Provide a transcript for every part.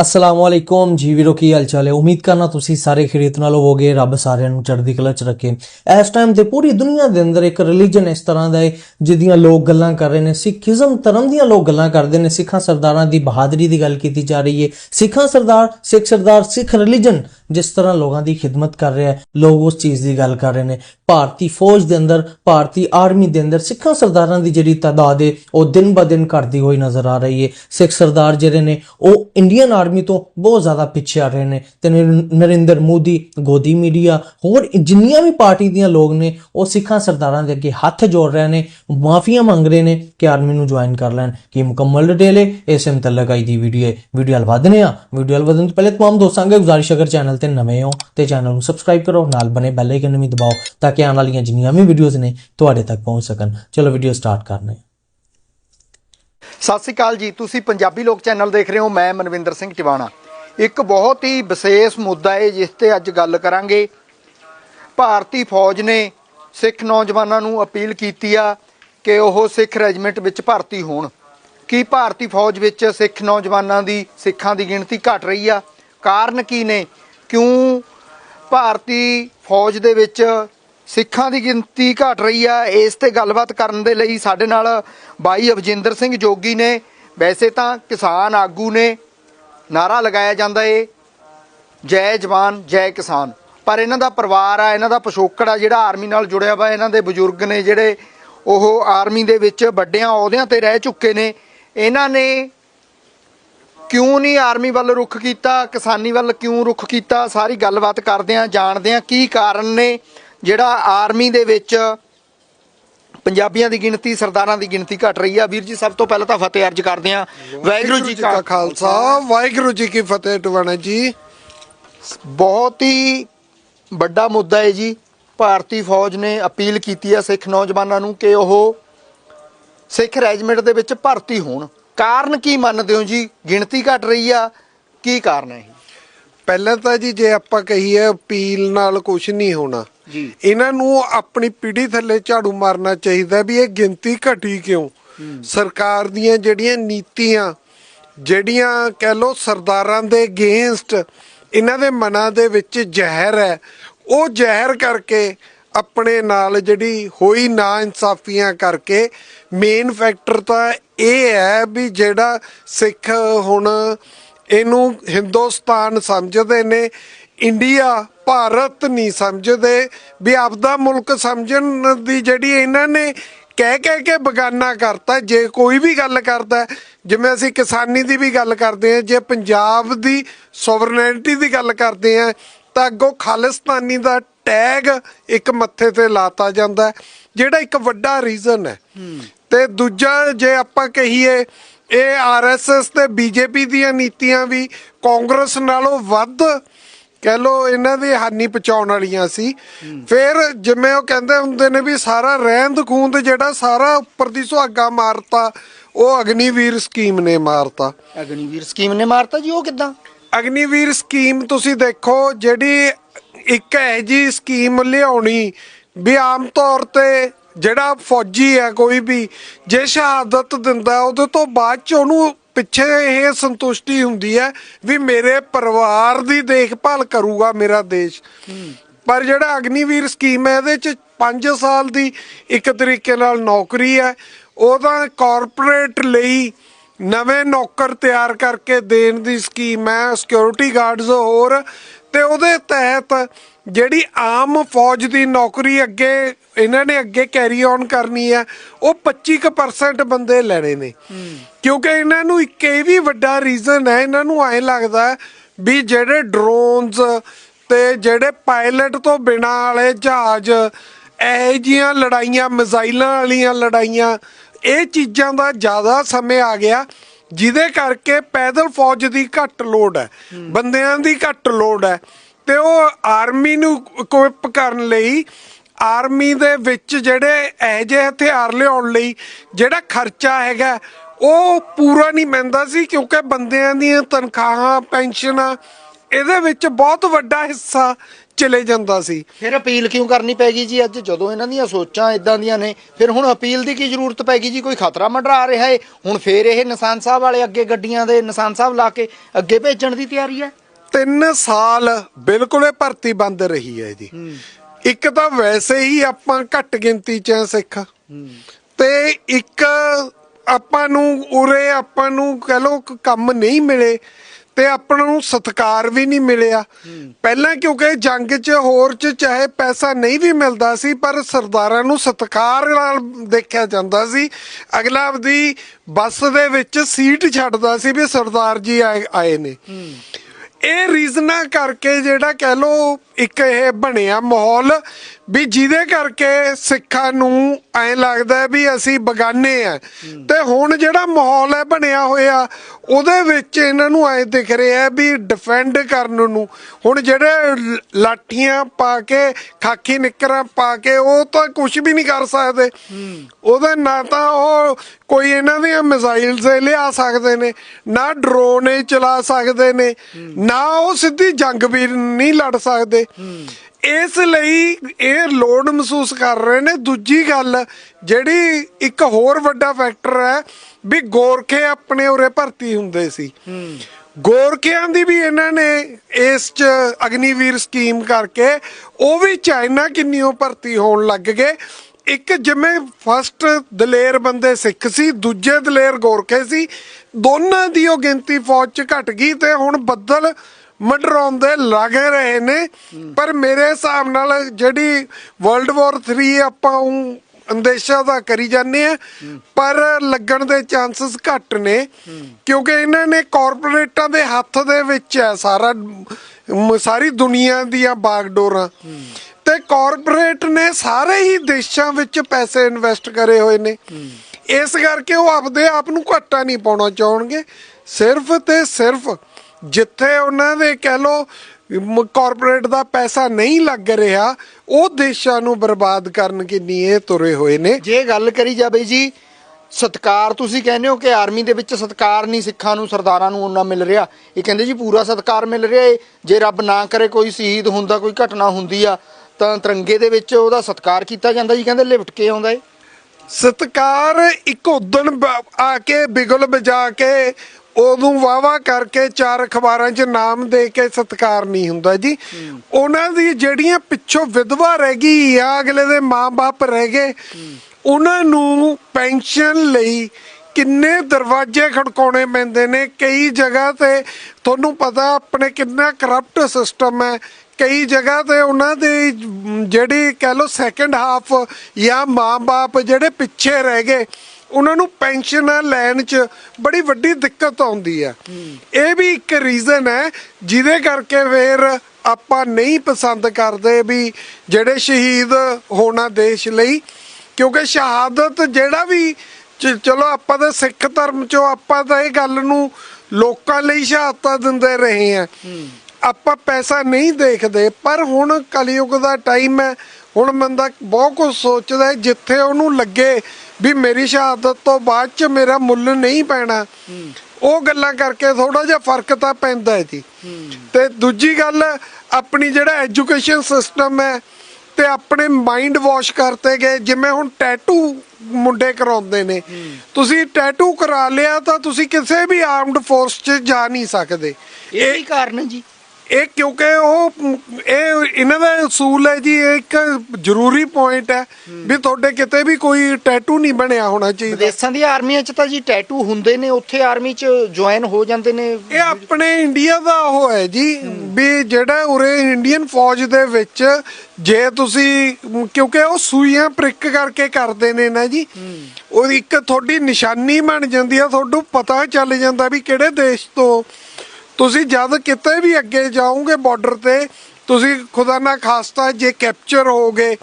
ਅਸਲਾਮ ਵਾਲੇਕੁਮ ਜੀ ਵੀਰੋ, ਕੀ ਹਾਲ ਚਾਲ ਹੈ? ਉਮੀਦ ਕਰਨਾ ਤੁਸੀਂ ਸਾਰੇ ਖਰੀਤ ਨਾਲ ਹੋਵੋਗੇ, ਰੱਬ ਸਾਰਿਆਂ ਨੂੰ ਚੜ੍ਹਦੀ ਕਲਾ ਚ ਰੱਖੇ। ਇਸ ਟਾਈਮ ਤੇ ਪੂਰੀ ਦੁਨੀਆ ਦੇ ਅੰਦਰ ਇੱਕ ਰਿਲੀਜਨ ਇਸ ਤਰ੍ਹਾਂ ਦਾ ਹੈ, ਜਿਹਦੀਆਂ ਲੋਕ ਗੱਲਾਂ ਕਰ ਰਹੇ ਨੇ। ਸਿੱਖੀਜ਼ਮ ਧਰਮ ਦੀਆਂ ਲੋਕ ਗੱਲਾਂ ਕਰਦੇ ਨੇ। ਸਿੱਖਾਂ ਸਰਦਾਰਾਂ ਦੀ ਬਹਾਦਰੀ ਦੀ ਗੱਲ ਕੀਤੀ ਜਾ ਰਹੀ ਹੈ। ਸਿੱਖਾਂ ਸਰਦਾਰ, ਸਿੱਖ ਸਰਦਾਰ, ਸਿੱਖ ਰਿਲੀਜਨ ਜਿਸ ਤਰ੍ਹਾਂ ਲੋਕਾਂ ਦੀ ਖਿਦਮਤ ਕਰ ਰਿਹਾ ਹੈ, ਲੋਕ ਉਸ ਚੀਜ਼ ਦੀ ਗੱਲ ਕਰ ਰਹੇ ਨੇ। ਭਾਰਤੀ ਫੌਜ ਦੇ ਅੰਦਰ, ਭਾਰਤੀ ਆਰਮੀ ਦੇ ਅੰਦਰ ਸਿੱਖਾਂ ਸਰਦਾਰਾਂ ਦੀ ਜਿਹੜੀ ਤਾਦਾਦ ਹੈ ਉਹ ਦਿਨ ਬ ਦਿਨ ਘਟਦੀ ਹੋਈ ਨਜ਼ਰ ਆ ਰਹੀ ਹੈ ਸਿੱਖ ਸਰਦਾਰ ਜਿਹੜੇ ਨੇ, ਉਹ ਇੰਡੀਅਨ ਆਰਮੀ ਤੋਂ ਬਹੁਤ ਜ਼ਿਆਦਾ ਪਿੱਛੇ ਆ ਰਹੇ ਨੇ। ਤੇ ਨਰਿੰ- ਨਰਿੰਦਰ ਮੋਦੀ, ਗੋਦੀ ਮੀਡੀਆ, ਹੋਰ ਜਿੰਨੀਆਂ ਵੀ ਪਾਰਟੀ ਦੀਆਂ ਲੋਕ ਨੇ, ਉਹ ਸਿੱਖਾਂ ਸਰਦਾਰਾਂ ਦੇ ਅੱਗੇ ਹੱਥ ਜੋੜ ਰਹੇ ਨੇ, ਮਾਫੀਆਂ ਮੰਗ ਰਹੇ ਨੇ ਕਿ ਆਰਮੀ ਨੂੰ ਜੁਆਇਨ ਕਰ ਲੈਣ। ਕੀ ਮੁਕੰਮਲ ਡਿਟੇਲ ਹੈ ਇਸ ਮੁਤਲਕ ਆਈ ਦੀ ਵੀਡੀਓ ਹੈ ਵੀਡੀਓ ਹਲ ਵਧਨੇ ਆ ਵੀਡੀਓ ਹਲ ਵਧਣ ਤੋਂ ਪਹਿਲੇ ਤਮਾਮ ਦੋਸਤਾਂ ਅੱਗੇ ਗੁਜ਼ਾਰਿਸ਼ ਅਗਰ ਚੈਨਲ ਤੇ ਨਵੇਂ ਹੋ ਤੇ ਚੈਨਲ ਨੂੰ ਸਬਸਕ੍ਰਾਈਬ ਕਰੋ, ਨਾਲ ਬਨੇ ਬੈਲ ਆਈਕਨ ਨੂੰ ਵੀ ਦਬਾਓ ਤਾਂ ਕਿ ਆਉਣ ਵਾਲੀਆਂ ਜਿੰਨੀਆਂ ਵੀ ਵੀਡੀਓਜ਼ ਨੇ ਤੁਹਾਡੇ ਤੱਕ ਪਹੁੰਚ ਸਕਣ। ਚਲੋ ਵੀਡੀਓ ਸਟਾਰਟ ਕਰਨੇ ਸਤਿ ਸ੍ਰੀ ਅਕਾਲ ਜੀ, ਤੁਸੀਂ ਪੰਜਾਬੀ ਲੋਕ ਚੈਨਲ ਦੇਖ ਰਹੇ ਹੋ, ਮੈਂ ਮਨਵਿੰਦਰ ਸਿੰਘ ਟਿਵਾਣਾ। ਇੱਕ ਬਹੁਤ ਹੀ ਵਿਸ਼ੇਸ਼ ਮੁੱਦਾ ਹੈ ਜਿਸ ਤੇ ਅੱਜ ਗੱਲ ਕਰਾਂਗੇ। ਭਾਰਤੀ ਫੌਜ ਨੇ ਸਿੱਖ ਨੌਜਵਾਨਾਂ ਨੂੰ ਅਪੀਲ ਕੀਤੀ ਆ ਕਿ ਉਹ ਸਿੱਖ ਰੈਜੀਮੈਂਟ ਵਿੱਚ ਭਰਤੀ ਹੋਣ। ਕੀ ਭਾਰਤੀ ਫੌਜ ਵਿੱਚ ਸਿੱਖ ਨੌਜਵਾਨਾਂ ਦੀ, ਸਿੱਖਾਂ ਦੀ ਗਿਣਤੀ ਘਟ ਰਹੀ ਆ? ਕਾਰਨ ਕੀ ਨੇ? ਕਿਉਂ ਭਾਰਤੀ ਫੌਜ ਦੇ ਵਿੱਚ ਸਿੱਖਾਂ ਦੀ ਗਿਣਤੀ ਘਟ ਰਹੀ ਆ? ਇਸ ਤੇ ਗੱਲਬਾਤ ਕਰਨ ਦੇ ਲਈ ਸਾਡੇ ਨਾਲ ਬਾਈ ਅਵਜਿੰਦਰ ਸਿੰਘ ਜੋਗੀ ਨੇ। ਵੈਸੇ ਤਾਂ ਕਿਸਾਨ ਆਗੂ ਨੇ। ਨਾਰਾ ਲਗਾਇਆ ਜਾਂਦਾ ਏ। ਜੈ ਜਵਾਨ, ਜੈ ਕਿਸਾਨ। ਪਰ ਇਹਨਾਂ ਦਾ ਪਰਿਵਾਰ ਆ, ਇਹਨਾਂ ਦਾ ਪਿਛੋਕੜ ਆ, ਜਿਹੜਾ ਆਰਮੀ ਨਾਲ ਜੁੜਿਆ ਵਾ, ਇਹਨਾਂ ਦੇ ਬਜ਼ੁਰਗ ਨੇ ਜਿਹੜੇ ਉਹ ਆਰਮੀ ਦੇ ਵਿੱਚ ਵੱਡਿਆਂ ਅਹੁਦਿਆਂ ਤੇ ਰਹਿ ਚੁੱਕੇ ਨੇ। ਇਹਨਾਂ ਨੇ ਕਿਉਂ ਨਹੀਂ ਆਰਮੀ ਵੱਲ ਰੁਖ ਕੀਤਾ ਕਿਸਾਨੀ ਵੱਲ ਕਿਉਂ ਰੁਖ ਕੀਤਾ? ਸਾਰੀ ਗੱਲਬਾਤ ਕਰਦੇ ਆ ਜਾਣਦੇ ਆ ਕੀ ਕਾਰਨ ਨੇ ਜਿਹੜਾ ਆਰਮੀ ਦੇ ਵਿੱਚ ਪੰਜਾਬੀਆਂ ਦੀ ਗਿਣਤੀ ਸਰਦਾਰਾਂ ਦੀ ਗਿਣਤੀ ਘਟ ਰਹੀ ਆ। ਵੀਰ ਜੀ ਸਭ ਤੋਂ ਪਹਿਲਾਂ ਤਾਂ ਫਤਿਹ ਅਰਜ ਕਰਦੇ ਆ ਵਾਹਿਗੁਰੂ ਜੀ ਕਾ ਖਾਲਸਾ। ਵਾਹਿਗੁਰੂ ਜੀ ਕੀ ਫਤਿਹ ਟਵਾਣਾ ਜੀ। ਬਹੁਤ ਹੀ ਵੱਡਾ ਮੁੱਦਾ ਹੈ ਜੀ। ਭਾਰਤੀ ਫੌਜ ਨੇ ਅਪੀਲ ਕੀਤੀ ਹੈ ਸਿੱਖ ਨੌਜਵਾਨਾਂ ਨੂੰ ਕਿ ਉਹ ਸਿੱਖ ਰੈਜੀਮੈਂਟ ਦੇ ਵਿੱਚ ਭਰਤੀ ਹੋਣ। ਕਾਰਨ ਕੀ ਮੰਨਦੇ ਹੋ ਜੀ? ਗਿਣਤੀ ਘਟ ਰਹੀ ਆ ਕੀ ਕਾਰਨ ਹੈ ਪਹਿਲਾਂ ਤਾਂ ਜੀ ਜੇ ਆਪਾਂ ਕਹੀਏ ਅਪੀਲ ਨਾਲ ਕੁਝ ਨਹੀਂ ਹੋਣਾ ਜੀ। ਇਹਨਾਂ ਨੂੰ ਆਪਣੀ ਪੀੜੀ ਥੱਲੇ ਝਾੜੂ ਮਾਰਨਾ ਚਾਹੀਦਾ ਵੀ ਇਹ ਗਿਣਤੀ ਘਟੀ ਕਿਉਂ? ਸਰਕਾਰ ਦੀਆਂ ਜਿਹੜੀਆਂ ਨੀਤੀਆਂ ਜਿਹੜੀਆਂ ਕਹਿ ਲੋ ਸਰਦਾਰਾਂ ਦੇ ਅਗੇਂਸਟ ਇਹਨਾਂ ਦੇ ਮਨਾਂ ਦੇ ਵਿੱਚ ਜ਼ਹਿਰ ਹੈ ਉਹ ਜ਼ਹਿਰ ਕਰਕੇ ਆਪਣੇ ਨਾਲ ਜਿਹੜੀ ਹੋਈ ਨਾ ਇਨਸਾਫੀਆਂ ਕਰਕੇ ਮੇਨ ਫੈਕਟਰ ਤਾਂ ਇਹ ਹੈ ਵੀ ਜਿਹੜਾ ਸਿੱਖ ਹੁਣ ਇਹਨੂੰ ਹਿੰਦੁਸਤਾਨ ਸਮਝਦੇ ਨੇ, ਇੰਡੀਆ, ਭਾਰਤ ਨਹੀਂ ਸਮਝਦੇ, ਵੀ ਆਪਦਾ ਮੁਲਕ ਸਮਝਣ ਦੀ ਜਿਹੜੀ ਇਹਨਾਂ ਨੇ ਕਹਿ ਕਹਿ ਕੇ ਬਗਾਨਾ ਕਰਤਾ, ਜੇ ਕੋਈ ਵੀ ਗੱਲ ਕਰਦਾ, ਜਿਵੇਂ ਅਸੀਂ ਕਿਸਾਨੀ ਦੀ ਵੀ ਗੱਲ ਕਰਦੇ ਹਾਂ, ਜੇ ਪੰਜਾਬ ਦੀ ਸੋਵਰਨੈਲਿਟੀ ਦੀ ਗੱਲ ਕਰਦੇ ਹਾਂ, ਤਾਂ ਅੱਗੋਂ ਖਾਲਿਸਤਾਨੀ ਦਾ ਟੈਗ ਇੱਕ ਮੱਥੇ ਤੇ ਲਾਤਾ ਜਾਂਦਾ ਜਿਹੜਾ ਇੱਕ ਵੱਡਾ ਰੀਜ਼ਨ ਹੈ। ਤੇ ਦੂਜਾ ਜੇ ਆਪਾਂ ਕਹੀਏ ਇਹ ਆਰਐਸਐਸ ਤੇ ਬੀਜੇਪੀ ਦੀਆਂ ਨੀਤੀਆਂ ਵੀ ਕਾਂਗਰਸ ਨਾਲੋਂ ਵੱਧ ਕਹਿ ਲੋ ਇਹਨਾਂ ਦੀ ਹਾਨੀ ਪਹੁੰਚਾਉਣ ਵਾਲੀਆਂ ਸੀ। ਫਿਰ ਜਿਵੇਂ ਉਹ ਕਹਿੰਦੇ ਹੁੰਦੇ ਨੇ ਵੀ ਸਾਰਾ ਰਹਿੰਦ ਖੂੰਦ ਜਿਹੜਾ ਸਾਰਾ ਉੱਪਰ ਦੀ ਸੁਹਾਗਾ ਮਾਰਤਾ ਉਹ ਅਗਨੀਵੀਰ ਸਕੀਮ ਨੇ ਮਾਰਤਾ। ਅਗਨੀਵੀਰ ਸਕੀਮ ਨੇ ਮਾਰਤਾ ਜੀ ਉਹ ਕਿਦਾਂ? ਅਗਨੀਵੀਰ ਸਕੀਮ ਤੁਸੀਂ ਦੇਖੋ ਜਿਹੜੀ ਇੱਕ ਹੈ ਜੀ ਸਕੀਮ ਲਿਆਉਣੀ ਵੀ ਆਮ ਤੌਰ ਤੇ ਜਿਹੜਾ ਫੌਜੀ ਹੈ, ਕੋਈ ਵੀ, ਜੇ ਸ਼ਹਾਦਤ ਦਿੰਦਾ ਉਹਦੇ ਤੋਂ ਬਾਅਦ ਚ ਉਹਨੂੰ ਪਿੱਛੇ ਇਹ ਸੰਤੁਸ਼ਟੀ ਹੁੰਦੀ ਹੈ ਵੀ ਮੇਰੇ ਪਰਿਵਾਰ ਦੀ ਦੇਖਭਾਲ ਕਰੂਗਾ ਮੇਰਾ ਦੇਸ਼। ਪਰ ਜਿਹੜਾ ਅਗਨੀਵੀਰ ਸਕੀਮ ਹੈ, ਇਹਦੇ ਚ 5 ਸਾਲ ਦੀ ਇੱਕ ਤਰੀਕੇ ਨਾਲ ਨੌਕਰੀ ਹੈ। ਉਹਦਾ ਕਾਰਪੋਰੇਟ ਲਈ ਨਵੇਂ ਨੌਕਰ ਤਿਆਰ ਕਰਕੇ ਦੇਣ ਦੀ ਸਕੀਮ ਹੈ ਸਿਕਿਉਰਿਟੀ ਗਾਰਡਸ ਹੋਰ, ਤੇ ਉਹਦੇ ਤਹਿਤ ਜਿਹੜੀ ਆਮ ਫੌਜ ਦੀ ਨੌਕਰੀ ਅੱਗੇ, ਇਹਨਾਂ ਨੇ ਅੱਗੇ ਕੈਰੀ ਔਨ ਕਰਨੀ ਹੈ, ਉਹ 25% ਬੰਦੇ ਲੈਣੇ ਨੇ। ਕਿਉਂਕਿ ਇਹਨਾਂ ਨੂੰ ਇੱਕ ਇਹ ਵੀ ਵੱਡਾ ਰੀਜ਼ਨ ਹੈ, ਇਹਨਾਂ ਨੂੰ ਐਂ ਲੱਗਦਾ ਵੀ ਜਿਹੜੇ ਡਰੋਨਸ ਤੇ ਜਿਹੜੇ ਪਾਇਲਟ ਤੋਂ ਬਿਨਾਂ ਵਾਲੇ ਜਹਾਜ਼, ਇਹ ਜੀਆਂ ਲੜਾਈਆਂ, ਮਿਜ਼ਾਈਲਾਂ ਵਾਲੀਆਂ ਲੜਾਈਆਂ ਇਹ ਚੀਜ਼ਾਂ ਦਾ ਜ਼ਿਆਦਾ ਸਮੇਂ ਆ ਗਿਆ, ਜਿਹਦੇ ਕਰਕੇ ਪੈਦਲ ਫੌਜ ਦੀ ਘੱਟ ਲੋੜ ਹੈ, ਬੰਦਿਆਂ ਦੀ ਘੱਟ ਲੋੜ ਹੈ। ਤੇ ਉਹ ਆਰਮੀ ਨੂੰ ਇਕਵਿਪ ਕਰਨ ਲਈ, ਆਰਮੀ ਦੇ ਵਿੱਚ ਜਿਹੜੇ ਇਹ ਜਿਹੇ ਹਥਿਆਰ ਲਿਆਉਣ ਲਈ ਜਿਹੜਾ ਖਰਚਾ ਹੈਗਾ, ਉਹ ਪੂਰਾ ਨਹੀਂ ਮਿਲਦਾ ਸੀ, ਕਿਉਂਕਿ ਬੰਦਿਆਂ ਦੀਆਂ ਤਨਖਾਹਾਂ, ਪੈਨਸ਼ਨਾਂ ਇਹਦੇ ਵਿੱਚ ਬਹੁਤ ਵੱਡਾ ਹਿੱਸਾ ਚਲੇ ਜਾਂਦਾ ਸੀ। ਫਿਰ ਅਪੀਲ ਕਿਉਂ ਕਰਨੀ ਪੈਗੀ ਜੀ? ਅੱਜ ਜਦੋਂ ਇਹਨਾਂ ਦੀਆਂ ਸੋਚਾਂ ਇਦਾਂ ਦੀਆਂ ਨੇ ਫਿਰ ਹੁਣ ਅਪੀਲ ਦੀ ਕੀ ਜ਼ਰੂਰਤ ਪੈਗੀ ਜੀ? ਕੋਈ ਖਤਰਾ ਮੰਡਰਾ ਰਿਹਾ ਏ? ਹੁਣ ਫੇਰ ਇਹ ਨਿਸ਼ਾਨ ਸਾਹਿਬ ਵਾਲੇ ਅੱਗੇ ਗੱਡੀਆਂ ਦੇ ਨਿਸ਼ਾਨ ਸਾਹਿਬ ਲਾ ਕੇ ਅੱਗੇ ਭੇਜਣ ਦੀ ਤਿਆਰੀ ਹੈ? ਤਿੰਨ ਸਾਲ ਬਿਲਕੁਲ ਇਹ ਭਰਤੀ ਬੰਦ ਰਹੀ ਹੈ ਜੀ। ਇੱਕ ਤਾਂ ਵੈਸੇ ਹੀ ਆਪਾਂ ਘੱਟ ਗਿਣਤੀ ਚ ਸਿੱਖ। ਤੇ ਇੱਕ ਆਪਾਂ ਨੂੰ ਉਰੇ ਆਪਾਂ ਨੂੰ ਕਹ ਲੋ ਕੰਮ ਨਹੀਂ ਮਿਲੇ। ਤੇ ਆਪਾਂ ਨੂੰ ਸਤਕਾਰ ਵੀ ਨਹੀਂ ਮਿਲਿਆ। ਪਹਿਲਾਂ ਕਿਉਂਕਿ ਜੰਗ 'ਚ, ਹੋਰ 'ਚ ਚਾਹੇ ਪੈਸਾ ਨਹੀਂ ਵੀ ਮਿਲਦਾ ਸੀ, ਪਰ ਸਰਦਾਰਾਂ ਨੂੰ ਸਤਕਾਰ ਨਾਲ ਦੇਖਿਆ ਜਾਂਦਾ ਸੀ। ਅਗਲਾ ਆਪਦੀ ਬੱਸ ਦੇ ਵਿੱਚ ਸੀਟ ਛੱਡਦਾ ਸੀ ਵੀ ਸਰਦਾਰ ਜੀ ਆਏ ਆਏ ਨੇ। ਇਹ ਰੀਜ਼ਨਾਂ ਕਰਕੇ ਜਿਹੜਾ ਕਹਿ ਲੋ ਇੱਕ ਇਹ ਬਣਿਆ ਮਾਹੌਲ ਵੀ ਜਿਹਦੇ ਕਰਕੇ ਸਿੱਖਾਂ ਨੂੰ ਐਂ ਲੱਗਦਾ ਵੀ ਅਸੀਂ ਬਗਾਨੇ ਆ। ਤੇ ਹੁਣ ਜਿਹੜਾ ਮਾਹੌਲ ਹੈ ਬਣਿਆ ਹੋਇਆ ਉਹਦੇ ਵਿੱਚ ਇਹਨਾਂ ਨੂੰ ਐਂ ਦਿਖ ਰਿਹਾ ਵੀ ਡਿਫੈਂਡ ਕਰਨ ਨੂੰ। ਹੁਣ ਜਿਹੜੇ ਲਾਠੀਆਂ ਪਾ ਕੇ ਖਾਕੀ ਨਿੱਕਰਾਂ ਪਾ ਕੇ ਉਹ ਤਾਂ ਕੁਝ ਵੀ ਨਹੀਂ ਕਰ ਸਕਦੇ। ਉਹਦੇ ਨਾ ਤਾਂ ਉਹ ਕੋਈ ਇਹਨਾਂ ਦੀਆਂ ਮਿਜ਼ਾਈਲਸ ਲਿਆ ਸਕਦੇ ਨੇ, ਨਾ ਡਰੋਨ ਇਹ ਚਲਾ ਸਕਦੇ ਨੇ, ਨਾ ਉਹ ਸਿੱਧੀ ਜੰਗ ਵੀ ਨਹੀਂ ਲੜ ਸਕਦੇ। ਇਸ ਲਈ ਇਹ ਲੋੜ ਮਹਿਸੂਸ ਕਰ ਰਹੇ ਨੇ। ਦੂਜੀ ਗੱਲ, ਜਿਹੜੀ ਇੱਕ ਹੋਰ ਵੱਡਾ ਫੈਕਟਰ ਹੈ ਵੀ ਗੋਰਖੇ ਆਪਣੇ ਉਰੇ ਭਰਤੀ ਹੁੰਦੇ ਸੀ। ਗੋਰਖਿਆਂ ਦੀ ਵੀ ਇਹਨਾਂ ਨੇ ਇਸ ਚ ਅਗਨੀਵੀਰ ਸਕੀਮ ਕਰਕੇ ਉਹ ਵੀ ਚਾਈਨਾ ਕਿੰਨੀਓ ਭਰਤੀ ਹੋਣ ਲੱਗ ਗਏ। ਇੱਕ ਜਿਵੇਂ ਫਸਟ ਦਲੇਰ ਬੰਦੇ ਸਿੱਖ ਸੀ, ਦੂਜੇ ਦਲੇਰ ਗੋਰਖੇ ਸੀ, ਦੋਨਾਂ ਦੀ ਉਹ ਗਿਣਤੀ ਫੌਜ ਚ ਘਟ ਗਈ ਤੇ ਹੁਣ ਬੱਦਲ ਮੰਡਰਾਉਂਦੇ ਲੱਗ ਰਹੇ ਨੇ। ਪਰ ਮੇਰੇ ਹਿਸਾਬ ਨਾਲ ਜਿਹੜੀ ਵਰਲਡ ਵਾਰ 3 ਆਪਾਂ ਊਂ ਅੰਦੇਸ਼ਾ ਦਾ ਕਰੀ ਜਾਂਦੇ ਆ, ਪਰ ਲੱਗਣ ਦੇ ਚਾਂਸਸ ਘੱਟ ਨੇ। ਕਿਉਂਕਿ ਇਹਨਾਂ ਨੇ ਕਾਰਪੋਰੇਟਾਂ ਦੇ ਹੱਥ ਦੇ ਵਿੱਚ ਹੈ ਸਾਰਾ, ਸਾਰੀ ਦੁਨੀਆ ਦੀਆਂ ਬਾਗਡੋਰਾਂ। ਤੇ ਕਾਰਪੋਰੇਟ ਨੇ ਸਾਰੇ ਹੀ ਦੇਸ਼ਾਂ ਵਿੱਚ ਪੈਸੇ ਇਨਵੈਸਟ ਕਰੇ ਹੋਏ ਨੇ। ਇਸ ਕਰਕੇ ਉਹ ਆਪਦੇ ਆਪ ਨੂੰ ਘਾਟਾ ਨਹੀਂ ਪਾਉਣਾ ਚਾਹਣਗੇ। ਸਿਰਫ ਤੇ ਸਿਰਫ ਜਿੱਥੇ ਉਹਨਾਂ ਦੇ ਕਹਿ ਲੋ ਕਾਰਪੋਰੇਟ ਦਾ ਪੈਸਾ ਨਹੀਂ ਲੱਗ ਰਿਹਾ, ਉਹ ਦੇਸ਼ਾਂ ਨੂੰ ਬਰਬਾਦ ਕਰਨ ਕਿੰਨੀ ਇਹ ਤੁਰੇ ਹੋਏ ਨੇ। ਜੇ ਗੱਲ ਕਰੀ ਜਾਵੇ ਜੀ, ਸਤਕਾਰ ਤੁਸੀਂ ਕਹਿੰਦੇ ਹੋ ਕਿ ਆਰਮੀ ਦੇ ਵਿੱਚ ਸਤਕਾਰ ਨਹੀਂ ਸਿੱਖਾਂ ਨੂੰ, ਸਰਦਾਰਾਂ ਨੂੰ ਉਹਨਾਂ ਮਿਲ ਰਿਹਾ। ਇਹ ਕਹਿੰਦੇ ਜੀ ਪੂਰਾ ਸਤਕਾਰ ਮਿਲ ਰਿਹਾ ਏ। ਜੇ ਰੱਬ ਨਾ ਕਰੇ, ਕੋਈ ਸ਼ਹੀਦ ਹੁੰਦਾ, ਕੋਈ ਘਟਨਾ ਹੁੰਦੀ ਆ ਤਾਂ ਤਿਰੰਗੇ ਦੇ ਵਿੱਚ ਉਹਦਾ ਸਤਿਕਾਰ ਕੀਤਾ ਜਾਂਦਾ ਜੀ, ਕਹਿੰਦੇ ਲਿਫਟ ਕੇ ਆਉਂਦਾ ਏ। ਸਤਕਾਰ ਇੱਕ ਉਦਣ ਬ- ਆ ਕੇ ਬਿਗਲ ਵਜਾ ਕੇ ਉਦੋਂ ਵਾਵਾ ਕਰਕੇ ਚਾਰ ਅਖਬਾਰਾਂ 'ਚ ਨਾਮ ਦੇ ਕੇ ਸਤਕਾਰ ਨਹੀਂ ਹੁੰਦਾ ਜੀ। ਉਹਨਾਂ ਦੀ ਜਿਹੜੀਆਂ ਪਿੱਛੋਂ ਵਿਧਵਾ ਰਹਿ ਗਈ, ਆ ਅਗਲੇ ਦੇ ਮਾਂ-ਬਾਪ ਰਹਿ ਗਏ, ਉਹਨਾਂ ਨੂੰ ਪੈਨਸ਼ਨ ਲਈ ਕਿੰਨੇ ਦਰਵਾਜ਼ੇ ਖੜਕਾਉਣੇ ਪੈਂਦੇ ਨੇ, ਕਈ ਜਗ੍ਹਾ ਤੇ ਤੁਹਾਨੂੰ ਪਤਾ ਆਪਣੇ ਕਿੰਨਾ ਕਰਪਟ ਸਿਸਟਮ ਹੈ ਕਈ ਜਗ੍ਹਾ ਤੇ ਉਹਨਾਂ ਦੀ ਜਿਹੜੀ ਕਹਿ ਲੋ ਸੈਕੰਡ ਹਾਫ ਜਾਂ ਮਾਂ-ਬਾਪ ਜਿਹੜੇ ਪਿੱਛੇ ਰਹਿ ਗਏ, ਉਹਨਾਂ ਨੂੰ ਪੈਨਸ਼ਨਾਂ ਲੈਣ 'ਚ ਬੜੀ ਵੱਡੀ ਦਿੱਕਤ ਆਉਂਦੀ ਹੈ ਇਹ ਵੀ ਇੱਕ ਰੀਜ਼ਨ ਹੈ, ਜਿਹਦੇ ਕਰਕੇ ਫਿਰ ਆਪਾਂ ਨਹੀਂ ਪਸੰਦ ਕਰਦੇ ਵੀ ਜਿਹੜੇ ਸ਼ਹੀਦ ਹੋਣਾ ਦੇਸ਼ ਲਈ, ਕਿਉਂਕਿ ਸ਼ਹਾਦਤ ਜਿਹੜਾ ਵੀ ਚਲੋ ਆਪਾਂ ਤਾਂ ਸਿੱਖ ਧਰਮ ਚੋਂ ਆਪਾਂ ਤਾਂ ਇਹ ਗੱਲ ਨੂੰ ਲੋਕਾਂ ਲਈ ਸ਼ਹਾਦਤਾਂ ਦਿੰਦੇ ਰਹੇ ਆ। ਆਪਾਂ ਪੈਸਾ ਨਹੀਂ ਦੇਖਦੇ ਪਰ ਹੁਣ ਕਲਯੁਗ ਦਾ ਟਾਈਮ ਹੈ। ਹੁਣ ਬੰਦਾ ਬਹੁਤ ਕੁਝ ਸੋਚਦਾ ਹੈ ਜਿੱਥੇ ਉਹਨੂੰ ਲੱਗੇ ਵੀ ਮੇਰੀ ਸ਼ਹਾਦਤ ਤੋਂ ਬਾਅਦ ਚ ਮੇਰਾ ਮੁੱਲ ਨਹੀਂ ਪੈਣਾ। ਉਹ ਗੱਲਾਂ ਕਰਕੇ ਥੋੜਾ ਜਿਹਾ ਫ਼ਰਕ ਤਾਂ ਪੈਂਦਾ ਹੈ ਜੀ। ਤੇ ਦੂਜੀ ਗੱਲ ਆਪਣੀ ਜਿਹੜਾ ਐਜੂਕੇਸ਼ਨ ਸਿਸਟਮ ਹੈ ਤੇ ਆਪਣੇ ਮਾਈਂਡ ਵਾਸ਼ ਕਰਤੇ ਗਏ ਜਿਵੇਂ ਹੁਣ ਟੈਟੂ ਮੁੰਡੇ ਕਰਾਉਂਦੇ ਨੇ। ਤੁਸੀਂ ਟੈਟੂ ਕਰਾ ਲਿਆ ਤਾਂ ਤੁਸੀਂ ਕਿਸੇ ਵੀ ਆਰਮਡ ਫੋਰਸ 'ਚ ਜਾ ਨਹੀਂ ਸਕਦੇ। ਇਹ ਵੀ ਕਾਰਨ ਹੈ ਜੀ। ਇਹ ਕਿਉਂਕਿ ਉਹ ਇਹ ਇਹਨਾਂ ਦਾ ਅਸੂਲ ਹੈ ਜੀ ਇਹ ਇੱਕ ਜ਼ਰੂਰੀ ਪੁਆਇੰਟ ਹੈ ਵੀ ਤੁਹਾਡੇ ਕਿਤੇ ਵੀ ਕੋਈ ਟੈਟੂ ਨਹੀਂ ਬਣਿਆ ਹੋਣਾ ਚਾਹੀਦਾ। ਵਿਦੇਸ਼ਾਂ ਦੀ ਆਰਮੀਆਂ 'ਚ ਤਾਂ ਜੀ ਟੈਟੂ ਹੁੰਦੇ ਨੇ ਉੱਥੇ ਆਰਮੀ 'ਚ ਜੁਆਇਨ ਹੋ ਜਾਂਦੇ ਨੇ। ਇਹ ਆਪਣੇ ਇੰਡੀਆ ਦਾ ਉਹ ਹੈ ਜੀ ਵੀ ਜਿਹੜਾ ਉਰੇ ਇੰਡੀਅਨ ਫੌਜ ਦੇ ਵਿੱਚ ਜੇ ਤੁਸੀਂ ਕਿਉਂਕਿ ਉਹ ਸੂਈਆਂ ਪ੍ਰਿਕ ਕਰਕੇ ਕਰਦੇ ਨੇ ਨਾ ਜੀ ਉਹ ਇੱਕ ਤੁਹਾਡੀ ਨਿਸ਼ਾਨੀ ਬਣ ਜਾਂਦੀ ਆ ਤੁਹਾਨੂੰ ਪਤਾ ਚੱਲ ਜਾਂਦਾ ਵੀ ਕਿਹੜੇ ਦੇਸ਼ ਤੋਂ ਤੁਸੀਂ ਜਦ ਕਿਤੇ ਵੀ ਅੱਗੇ ਜਾਓਗੇ ਬਾਰਡਰ ਤੇ, ਤੁਸੀਂ ਖੁਦਾ ਨਾ ਖਾਸਤਾ ਜੇ ਕੈਪਚਰ ਹੋਗੇ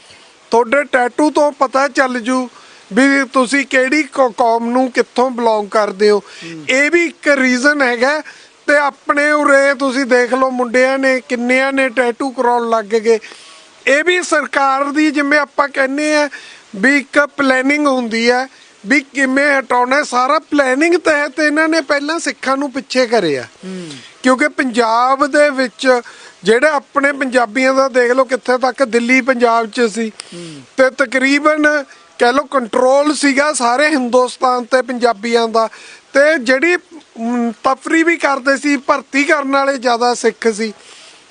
ਤੁਹਾਡੇ ਟੈਟੂ ਤੋਂ ਪਤਾ ਚੱਲ ਜੂ ਵੀ ਤੁਸੀਂ ਕਿਹੜੀ ਕੌ- ਕੌਮ ਨੂੰ ਕਿੱਥੋਂ ਬਿਲੋਂਗ ਕਰਦੇ ਹੋ। ਇਹ ਵੀ ਇੱਕ ਰੀਜ਼ਨ ਹੈਗਾ ਤੇ ਆਪਣੇ ਉਰੇ ਤੁਸੀਂ ਦੇਖ ਲਓ ਮੁੰਡਿਆਂ ਨੇ ਕਿੰਨਿਆਂ ਨੇ ਟੈਟੂ ਕਰਾਉਣ ਲੱਗ ਗਏ। ਇਹ ਵੀ ਸਰਕਾਰ ਦੀ ਜਿਵੇਂ ਆਪਾਂ ਕਹਿੰਦੇ ਆ ਵੀ ਇੱਕ ਪਲੈਨਿੰਗ ਹੁੰਦੀ ਹੈ ਵੀ ਕਿਵੇਂ ਹਟਾਉਣਾ ਸਾਰਾ ਪਲੈਨਿੰਗ ਤਹਿਤ ਇਹਨਾਂ ਨੇ ਪਹਿਲਾਂ ਸਿੱਖਾਂ ਨੂੰ ਪਿੱਛੇ ਕਰਿਆ ਕਿਉਂਕਿ ਪੰਜਾਬ ਦੇ ਵਿੱਚ ਜਿਹੜੇ ਆਪਣੇ ਪੰਜਾਬੀਆਂ ਦਾ ਦੇਖ ਲਓ ਕਿੱਥੇ ਤੱਕ ਦਿੱਲੀ ਪੰਜਾਬ 'ਚ ਸੀ। ਤੇ ਤਕਰੀਬਨ ਕਹਿ ਲਓ ਕੰਟਰੋਲ ਸੀਗਾ ਸਾਰੇ ਹਿੰਦੁਸਤਾਨ ਤੇ ਪੰਜਾਬੀਆਂ ਦਾ। ਤੇ ਜਿਹੜੀ ਤਫਰੀ ਵੀ ਕਰਦੇ ਸੀ ਭਰਤੀ ਕਰਨ ਵਾਲੇ ਜ਼ਿਆਦਾ ਸਿੱਖ ਸੀ।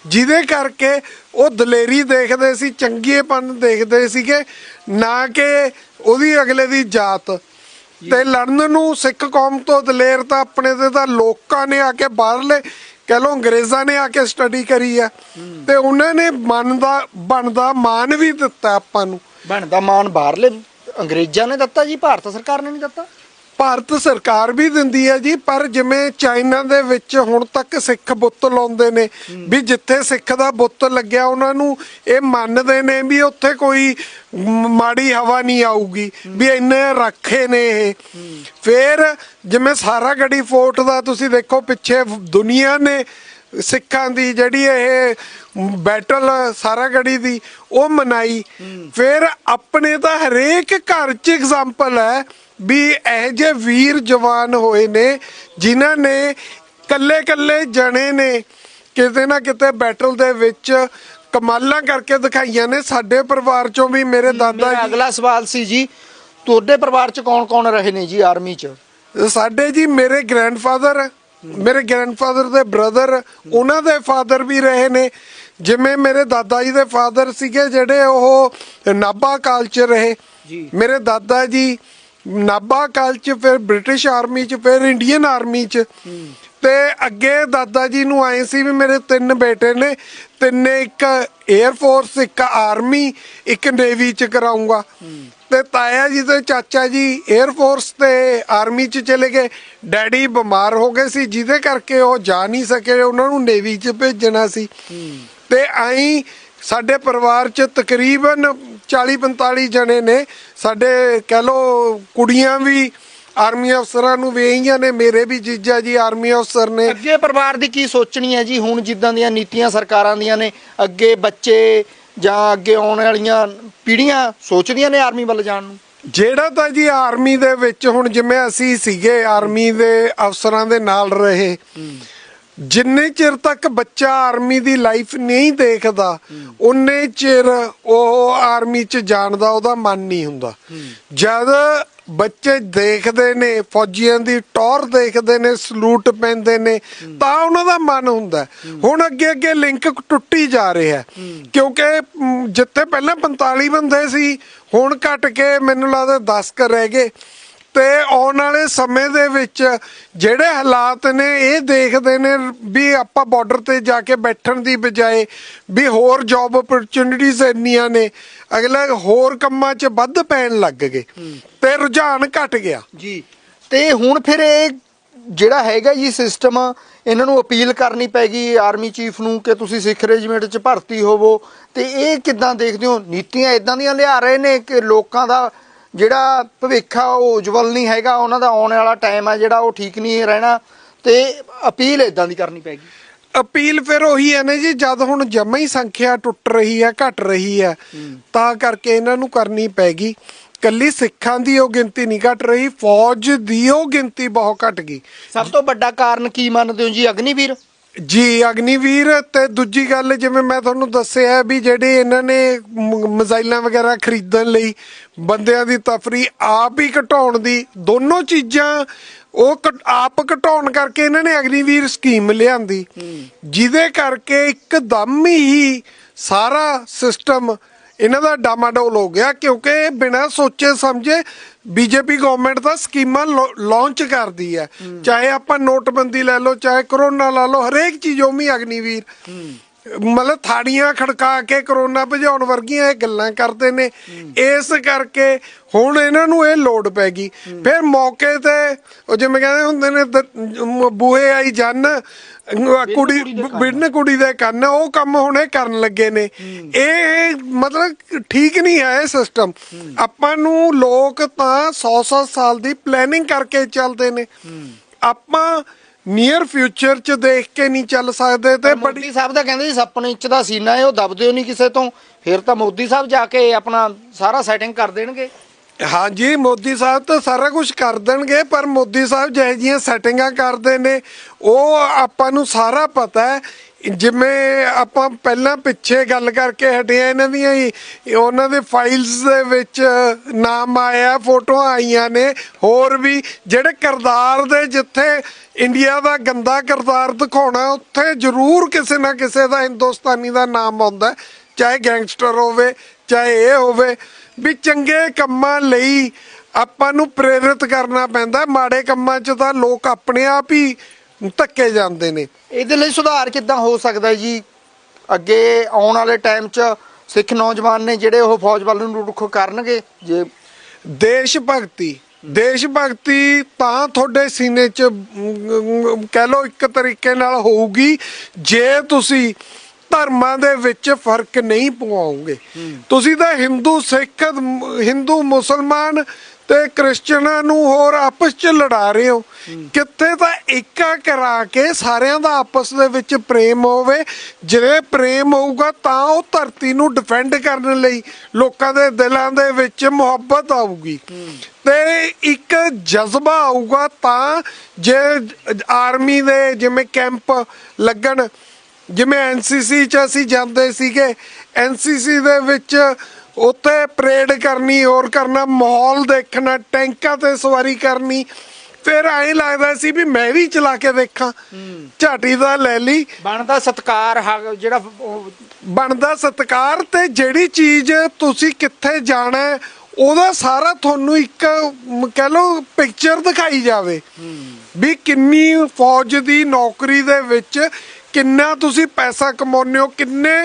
ਜਿਹਦੇ ਕਰਕੇ ਉਹ ਦਲੇਰੀ ਦੇਖਦੇ ਸੀ, ਚੰਗੀਏਪਨ ਦੇਖਦੇ ਸੀਗੇ, ਨਾ ਕਿ ਉਹਦੀ ਅਗਲੇ ਦੀ ਜਾਤ। ਤੇ ਲੜਨ ਨੂੰ ਸਿੱਖ ਕੌਮ ਤੋਂ ਦਲੇਰ ਤਾਂ ਆਪਣੇ ਤੇ ਤਾਂ ਲੋਕਾਂ ਨੇ ਆ ਕੇ ਬਾਹਰਲੇ, ਕਹਿ ਲਓ ਅੰਗਰੇਜ਼ਾਂ ਨੇ ਆ ਕੇ ਸਟੱਡੀ ਕਰੀ ਆ। ਤੇ ਉਹਨਾਂ ਨੇ ਮਨ ਦਾ ਬਣਦਾ ਮਾਨ ਵੀ ਦਿੱਤਾ ਆਪਾਂ ਨੂੰ। ਬਣਦਾ ਮਾਨ ਬਾਹਰਲੇ ਅੰਗਰੇਜ਼ਾਂ ਨੇ ਦਿੱਤਾ ਜੀ, ਭਾਰਤ ਸਰਕਾਰ ਨੇ ਨਹੀਂ ਦਿੱਤਾ। ਭਾਰਤ ਸਰਕਾਰ ਵੀ ਦਿੰਦੀ ਹੈ ਜੀ, ਪਰ ਜਿਵੇਂ ਚਾਈਨਾ ਦੇ ਵਿੱਚ ਹੁਣ ਤੱਕ ਸਿੱਖ ਬੁੱਤ ਲਾਉਂਦੇ ਨੇ, ਵੀ ਜਿੱਥੇ ਸਿੱਖ ਦਾ ਬੁੱਤ ਲੱਗਿਆ ਉਹਨਾਂ ਨੂੰ ਇਹ ਮੰਨਦੇ ਨੇ ਵੀ ਉੱਥੇ ਕੋਈ ਮਾੜੀ ਹਵਾ ਨਹੀਂ ਆਊਗੀ, ਵੀ ਇੰਨੇ ਰੱਖੇ ਨੇ ਇਹ। ਫਿਰ ਜਿਵੇਂ ਸਾਰਾ ਗੜੀ ਫੋਰਟ ਦਾ ਤੁਸੀਂ ਦੇਖੋ, ਪਿੱਛੇ ਦੁਨੀਆ ਨੇ ਸਿੱਖਾਂ ਦੀ ਜਿਹੜੀ ਇਹ ਬੈਟਲ ਸਾਰਾ ਗੜੀ ਦੀ ਉਹ ਮਨਾਈ। ਫਿਰ ਆਪਣੇ ਤਾਂ ਹਰੇਕ ਘਰ 'ਚ ਐਗਜ਼ਾਮਪਲ ਹੈ ਵੀ ਇਹ ਜੇ ਵੀਰ ਜਵਾਨ ਹੋਏ ਨੇ ਜਿਨ੍ਹਾਂ ਨੇ ਕੱਲੇ ਕੱਲੇ ਜਣੇ ਨੇ ਕਿਤੇ ਨਾ ਕਿਤੇ ਬੈਟਲ ਦੇ ਵਿੱਚ ਕਮਾਲਾਂ ਕਰਕੇ ਦਿਖਾਈਆਂ ਨੇ। ਸਾਡੇ ਪਰਿਵਾਰ ਚੋਂ ਵੀ ਮੇਰੇ ਦਾਦਾ ਜੀ ਅਗਲਾ ਸਵਾਲ ਸੀ ਜੀ ਤੁਹਾਡੇ ਪਰਿਵਾਰ ਚ ਕੌਣ ਕੌਣ ਰਹੇ ਨੇ ਜੀ ਆਰਮੀ ਚ? ਸਾਡੇ ਜੀ ਮੇਰੇ ਗ੍ਰੈਂਡਫਾਦਰ ਮੇਰੇ ਗ੍ਰੈਂਡਫਾਦਰ ਦੇ ਬ੍ਰਦਰ ਉਹਨਾਂ ਦੇ ਫਾਦਰ ਵੀ ਰਹੇ ਨੇ। ਜਿਵੇਂ ਮੇਰੇ ਦਾਦਾ ਜੀ ਦੇ ਫਾਦਰ ਸੀਗੇ ਜਿਹੜੇ ਉਹ ਨਾਭਾ ਕਾਲ ਚ ਰਹੇ। ਜੀ। ਮੇਰੇ ਦਾਦਾ ਜੀ ਨਾਭਾ ਕਾਲ ਚ ਫਿਰ ਬ੍ਰਿਟਿਸ਼ ਆਰਮੀ ਚ ਫਿਰ ਇੰਡੀਅਨ ਆਰਮੀ ਚ। ਤੇ ਅੱਗੇ ਦਾਦਾ ਜੀ ਨੂੰ ਆਏ ਸੀ ਵੀ ਮੇਰੇ ਤਿੰਨ ਬੇਟੇ ਨੇ। ਤਿੰਨੇ ਇੱਕ 에ਅਰ ਫੋਰਸ ਇੱਕ ਆਰਮੀ ਇੱਕ ਨੇਵੀ ਚ ਕਰਾਉਂਗਾ। ਤੇ ਤਾਇਆ ਜੀ ਤੇ ਚਾਚਾ ਜੀ 에ਅਰ ਫੋਰਸ ਤੇ ਆਰਮੀ ਚ ਚਲੇ ਗਏ। ਡੈਡੀ ਬਿਮਾਰ ਹੋ ਗਏ ਸੀ ਜਿਹਦੇ ਕਰਕੇ ਉਹ ਜਾ ਨਹੀਂ ਸਕੇ ਉਹਨਾਂ ਨੂੰ ਨੇਵੀ ਚ ਭੇਜਣਾ ਸੀ। ਤੇ ਆਈ ਸਾਡੇ ਪਰਿਵਾਰ ਚ ਤਕਰੀਬਨ 40 45 ਜਣੇ ਨੇ। ਸਾਡੇ ਕਹਿ ਲੋ ਕੁੜੀਆਂ ਵੀ ਆਰਮੀ ਅਫਸਰਾਂ ਨੂੰ ਵੇਹੀਆਂ ਨੇ ਮੇਰੇ ਵੀ ਜੀਜਾ ਜੀ ਆਰਮੀ ਅਫਸਰ ਨੇ। ਅੱਗੇ ਪਰਿਵਾਰ ਦੀ ਕੀ ਸੋਚਣੀ ਹੈ ਜੀ? ਹੁਣ ਜਿੱਦਾਂ ਦੀਆਂ ਨੀਤੀਆਂ ਸਰਕਾਰਾਂ ਦੀਆਂ ਨੇ ਅੱਗੇ ਬੱਚੇ ਜਾਂ ਅੱਗੇ ਆਉਣ ਵਾਲੀਆਂ ਪੀੜ੍ਹੀਆਂ ਸੋਚਦੀਆਂ ਨੇ ਆਰਮੀ ਵੱਲ ਜਾਣ ਨੂੰ? ਜਿਹੜਾ ਤਾਂ ਜੀ ਆਰਮੀ ਦੇ ਵਿੱਚ ਹੁਣ ਜਿਵੇਂ ਅਸੀਂ ਸੀਗੇ ਆਰਮੀ ਦੇ ਅਫਸਰਾਂ ਦੇ ਨਾਲ ਰਹੇ ਜਿੰਨੇ ਚਿਰ ਤੱਕ ਬੱਚਾ ਆਰਮੀ ਦੀ ਲਾਈਫ ਨਹੀਂ ਦੇਖਦਾ ਉਨੇ ਚਿਰ ਉਹ ਆਰਮੀ ਚ ਜਾਣ ਦਾ ਉਹਦਾ ਮਨ ਨਹੀਂ ਹੁੰਦਾ। ਜਦ ਬੱਚੇ ਦੇਖਦੇ ਨੇ, ਫੌਜੀਆਂ ਦੀ ਟੌਰ ਦੇਖਦੇ ਨੇ, ਸਲੂਟ ਪੈਂਦੇ ਨੇ, ਤਾਂ ਉਹਨਾਂ ਦਾ ਮਨ ਹੁੰਦਾ ਹੁਣ ਅੱਗੇ ਅੱਗੇ ਲਿੰਕ ਟੁੱਟੀ ਜਾ ਰਿਹਾ ਕਿਉਂਕਿ ਜਿੱਥੇ ਪਹਿਲਾਂ 45 ਬੰਦੇ ਸੀ, ਹੁਣ ਘਟ ਕੇ ਮੈਨੂੰ ਲੱਗਦਾ 10 ਕ ਰਹਿ ਗਏ। ਤੇ ਆਉਣ ਵਾਲੇ ਸਮੇਂ ਦੇ ਵਿੱਚ ਜਿਹੜੇ ਹਾਲਾਤ ਨੇ ਇਹ ਦੇਖਦੇ ਨੇ ਵੀ ਆਪਾਂ ਬਾਰਡਰ ਤੇ ਜਾ ਕੇ ਬੈਠਣ ਦੀ ਬਜਾਏ ਵੀ ਹੋਰ ਜੌਬ ਓਪਰਚੁਨਿਟੀਜ਼ ਇੰਨੀਆਂ ਨੇ ਅਗਲੇ ਹੋਰ ਕੰਮਾਂ 'ਚ ਵੱਧ ਪੈਣ ਲੱਗ ਗਏ ਤੇ ਰੁਝਾਨ ਘਟ ਗਿਆ। ਜੀ। ਤੇ ਹੁਣ ਫਿਰ ਇਹ ਜਿਹੜਾ ਹੈਗਾ ਜੀ ਸਿਸਟਮ ਇਹਨਾਂ ਨੂੰ ਅਪੀਲ ਕਰਨੀ ਪੈਗੀ ਆਰਮੀ ਚੀਫ ਨੂੰ ਕਿ ਤੁਸੀਂ ਸਿੱਖ ਰੈਜੀਮੈਂਟ 'ਚ ਭਰਤੀ ਹੋਵੋ। ਤੇ ਇਹ ਕਿੱਦਾਂ ਦੇਖਦੇ ਹੋ? ਨੀਤੀਆਂ ਇਦਾਂ ਦੀਆਂ ਲਿਆ ਰਹੇ ਨੇ ਕਿ ਲੋਕਾਂ ਦਾ ਜਿਹੜਾ ਭਵਿੱਖ ਆ ਉਹ ਉਜਵਲ ਨਹੀਂ ਹੈਗਾ ਉਹਨਾਂ ਦਾ ਆਉਣ ਵਾਲਾ ਟਾਈਮ ਆ ਜਿਹੜਾ ਉਹ ਠੀਕ ਨਹੀਂ ਰਹਿਣਾ ਤੇ ਅਪੀਲ ਇਦਾਂ ਦੀ ਕਰਨੀ ਪੈਗੀ। ਅਪੀਲ ਫਿਰ ਉਹੀ ਹੈ ਨੇ ਜੀ ਜਦ ਹੁਣ ਜਮਾ ਹੀ ਸੰਖਿਆ ਟੁੱਟ ਰਹੀ ਹੈ ਘਟ ਰਹੀ ਹੈ। ਤਾਂ ਕਰਕੇ ਇਹਨਾਂ ਨੂੰ ਕਰਨੀ ਪੈਗੀ। ਕੱਲੀ ਸਿੱਖਾਂ ਦੀ ਉਹ ਗਿਣਤੀ ਨਹੀਂ ਘਟ ਰਹੀ ਫੌਜ ਦੀ ਉਹ ਗਿਣਤੀ ਬਹੁਤ ਘਟ ਗਈ। ਸਭ ਤੋਂ ਵੱਡਾ ਕਾਰਨ ਕੀ ਮੰਨਦੇ ਹੋ ਜੀ ਅਗਨੀਵੀਰ? ਜੀ ਅਗਨੀਵੀਰ ਤੇ ਦੂਜੀ ਗੱਲ ਜਿਵੇਂ ਮੈਂ ਤੁਹਾਨੂੰ ਦੱਸਿਆ ਵੀ ਜਿਹੜੇ ਇਹਨਾਂ ਨੇ ਮਿਜ਼ਾਈਲਾਂ ਵਗੈਰਾ ਖਰੀਦਣ ਲਈ ਬੰਦਿਆਂ ਦੀ ਤਫਰੀ ਆਪ ਹੀ ਘਟਾਉਣ ਦੀ ਦੋਨੋਂ ਚੀਜ਼ਾਂ ਉਹ ਆਪ ਘਟਾਉਣ ਕਰਕੇ ਇਹਨਾਂ ਨੇ ਅਗਨੀਵੀਰ ਸਕੀਮ ਲਿਆਂਦੀ। ਜਿਹਦੇ ਕਰਕੇ ਇੱਕਦਮ ਹੀ ਸਾਰਾ ਸਿਸਟਮ ਇਹਨਾਂ ਦਾ ਡਾਮਾਡੋਲ ਹੋ ਗਿਆ ਕਿਉਂਕਿ ਬਿਨਾਂ ਸੋਚੇ ਸਮਝੇ ਬੀਜੇਪੀ ਗਵਰਨਮੈਂਟ ਦਾ ਸਕੀਮਾਂ ਲਾਂਚ ਕਰਦੀ ਹੈ। ਚਾਹੇ ਆਪਾਂ ਨੋਟਬੰਦੀ ਲੈ ਲਓ ਚਾਹੇ ਕਰੋਨਾ ਲਾ ਲਓ ਹਰੇਕ ਚੀਜ਼ ਉਮੀ ਅਗਨੀਵੀਰ। ਮਤਲਬ ਥਾੜੀਆਂ ਖੜਕਾ ਕੇ ਕਰੋਨਾ ਭਜਾਉਣ ਵਰਗੀਆਂ ਇਹ ਗੱਲਾਂ ਕਰਦੇ ਨੇ। ਇਸ ਕਰਕੇ ਹੁਣ ਇਹਨਾਂ ਨੂੰ ਇਹ ਲੋੜ ਪੈ ਗਈ। ਫਿਰ ਮੌਕੇ ਤੇ ਉਹ ਜਿਵੇਂ ਕਹਿੰਦੇ ਹੁੰਦੇ ਨੇ ਬੂਹੇ ਆਈ ਜੰਨ ਕੁੜੀ ਬਿੜਨ ਕੁੜੀ ਦੇ ਕੰਨ ਉਹ ਕੰਮ ਹੁਣ ਇਹ ਕਰਨ ਲੱਗੇ ਨੇ। ਇਹ ਮਤਲਬ ਠੀਕ ਨਹੀਂ ਹੈ ਇਹ ਸਿਸਟਮ ਆਪਾਂ ਨੂੰ ਲੋਕ ਤਾਂ 100-100 ਸਾਲ ਦੀ ਪਲੈਨਿੰਗ ਕਰਕੇ ਚੱਲਦੇ ਨੇ। ਆਪਾਂ ਨੀਅਰ ਫਿਊਚਰ ਚ ਦੇਖ ਕੇ ਨਹੀਂ ਚੱਲ ਸਕਦੇ ਤੇ ਮੋਦੀ ਸਾਹਿਬ ਦਾ ਕਹਿੰਦੇ ਜੀ ਸੱਪਨ ਇੰਚ ਦਾ ਸੀਨਾ ਹੈ ਉਹ ਦਬਦੇ ਹੋ ਨਹੀਂ ਕਿਸੇ ਤੋਂ। ਫਿਰ ਤਾਂ ਮੋਦੀ ਸਾਹਿਬ ਜਾ ਕੇ ਆਪਣਾ ਸਾਰਾ ਸੈਟਿੰਗ ਕਰ ਦੇਣਗੇ। ਹਾਂਜੀ ਮੋਦੀ ਸਾਹਿਬ ਤਾਂ ਸਾਰਾ ਕੁਝ ਕਰ ਦੇਣਗੇ ਪਰ ਮੋਦੀ ਸਾਹਿਬ ਜਿਹੇ ਜੀਆਂ ਸੈਟਿੰਗਾਂ ਕਰਦੇ ਨੇ ਉਹ ਆਪਾਂ ਨੂੰ ਸਾਰਾ ਪਤਾ ਹੈ। ਜਿਵੇਂ ਆਪਾਂ ਪਹਿਲਾਂ ਪਿੱਛੇ ਗੱਲ ਕਰਕੇ ਹਟੇ ਆ ਇਹਨਾਂ ਦੀਆਂ ਹੀ, ਉਹਨਾਂ ਦੇ ਫਾਈਲਸ ਦੇ ਵਿੱਚ ਨਾਮ ਆਇਆ, ਫੋਟੋਆਂ ਆਈਆਂ ਨੇ, ਹੋਰ ਵੀ ਜਿਹੜੇ ਕਿਰਦਾਰ ਦੇ ਜਿੱਥੇ ਇੰਡੀਆ ਦਾ ਗੰਦਾ ਕਿਰਦਾਰ ਦਿਖਾਉਣਾ, ਉੱਥੇ ਜ਼ਰੂਰ ਕਿਸੇ ਨਾ ਕਿਸੇ ਦਾ ਹਿੰਦੁਸਤਾਨੀ ਦਾ ਨਾਮ ਆਉਂਦਾ, ਚਾਹੇ ਗੈਂਗਸਟਰ ਹੋਵੇ, ਚਾਹੇ ਇਹ ਹੋਵੇ, ਵੀ ਚੰਗੇ ਕੰਮਾਂ ਲਈ ਆਪਾਂ ਨੂੰ ਪ੍ਰੇਰਿਤ ਕਰਨਾ ਪੈਂਦਾ, ਮਾੜੇ ਕੰਮਾਂ 'ਚ ਤਾਂ ਲੋਕ ਆਪਣੇ ਆਪ ਹੀ ਧੱਕੇ ਜਾਂਦੇ ਨੇ। ਇਹਦੇ ਲਈ ਸੁਧਾਰ ਕਿੱਦਾਂ ਹੋ ਸਕਦਾ ਜੀ? ਅੱਗੇ ਆਉਣ ਵਾਲੇ ਟਾਈਮ 'ਚ ਸਿੱਖ ਨੌਜਵਾਨ ਨੇ ਜਿਹੜੇ ਉਹ ਫੌਜ ਵੱਲ ਨੂੰ ਰੁਖ ਕਰਨਗੇ ਜੇ? ਦੇਸ਼ ਭਗਤੀ ਦੇਸ਼ ਭਗਤੀ ਤਾਂ ਤੁਹਾਡੇ ਸੀਨੇ 'ਚ ਕਹਿ ਲਓ ਇੱਕ ਤਰੀਕੇ ਨਾਲ ਹੋਊਗੀ ਜੇ ਤੁਸੀਂ ਧਰਮਾਂ ਦੇ ਵਿੱਚ ਫ਼ਰਕ ਨਹੀਂ ਪਵਾਓਗੇ। ਤੁਸੀਂ ਤਾਂ ਹਿੰਦੂ ਸਿੱਖ ਹਿੰਦੂ ਮੁਸਲਮਾਨ ਤੇ ਕ੍ਰਿਸਚਨਾਂ ਨੂੰ ਹੋਰ ਆਪਸ 'ਚ ਲੜਾ ਰਹੇ ਹੋ। ਕਿੱਥੇ ਤਾਂ ਏਕਾ ਕਰਾ ਕੇ ਸਾਰਿਆਂ ਦਾ ਆਪਸ ਦੇ ਵਿੱਚ ਪ੍ਰੇਮ ਹੋਵੇ। ਜੇ ਪ੍ਰੇਮ ਹੋਊਗਾ ਤਾਂ ਉਹ ਧਰਤੀ ਨੂੰ ਡਿਫੈਂਡ ਕਰਨ ਲਈ ਲੋਕਾਂ ਦੇ ਦਿਲਾਂ ਦੇ ਵਿੱਚ ਮੁਹੱਬਤ ਆਊਗੀ। ਤੇ ਇੱਕ ਜਜ਼ਬਾ ਆਊਗਾ ਤਾਂ ਜੇ ਆਰਮੀ ਦੇ ਜਿਵੇਂ ਕੈਂਪ ਲੱਗਣ, ਜਿਵੇਂ ਐਨਸੀਸੀ ਚ ਅਸੀਂ ਜਾਂਦੇ ਸੀਗੇ ਐਨਸੀਸੀ ਦੇ ਵਿੱਚ ਉੱਥੇ ਪਰੇਡ ਕਰਨੀ ਹੋਰ ਕਰਨਾ ਮਾਹੌਲ ਦੇਖਣਾ ਟੈਂਕਾਂ ਤੇ ਸਵਾਰੀ ਕਰਨੀ। ਫਿਰ ਐਂ ਲੱਗਦਾ ਸੀ ਵੀ ਮੈਂ ਵੀ ਚਲਾ ਕੇ ਦੇਖਾਂ। ਝਾਟੀ ਦਾ ਲੈ ਲਈ। ਬਣਦਾ ਸਤਕਾਰ ਜਿਹੜਾ ਉਹ ਬਣਦਾ ਸਤਕਾਰ ਤੇ ਜਿਹੜੀ ਚੀਜ਼ ਤੁਸੀਂ ਕਿੱਥੇ ਜਾਣਾ ਹੈ, ਉਹਦਾ ਸਾਰਾ ਤੁਹਾਨੂੰ ਇੱਕ ਮ, ਕਹਿ ਲਓ ਪਿਕਚਰ ਦਿਖਾਈ ਜਾਵੇ। ਵੀ ਕਿੰਨੀ ਫੌਜ ਦੀ ਨੌਕਰੀ ਦੇ ਵਿੱਚ ਕਿੰਨਾ ਤੁਸੀਂ ਪੈਸਾ ਕਮਾਉਂਦੇ ਹੋ ਕਿੰਨੇ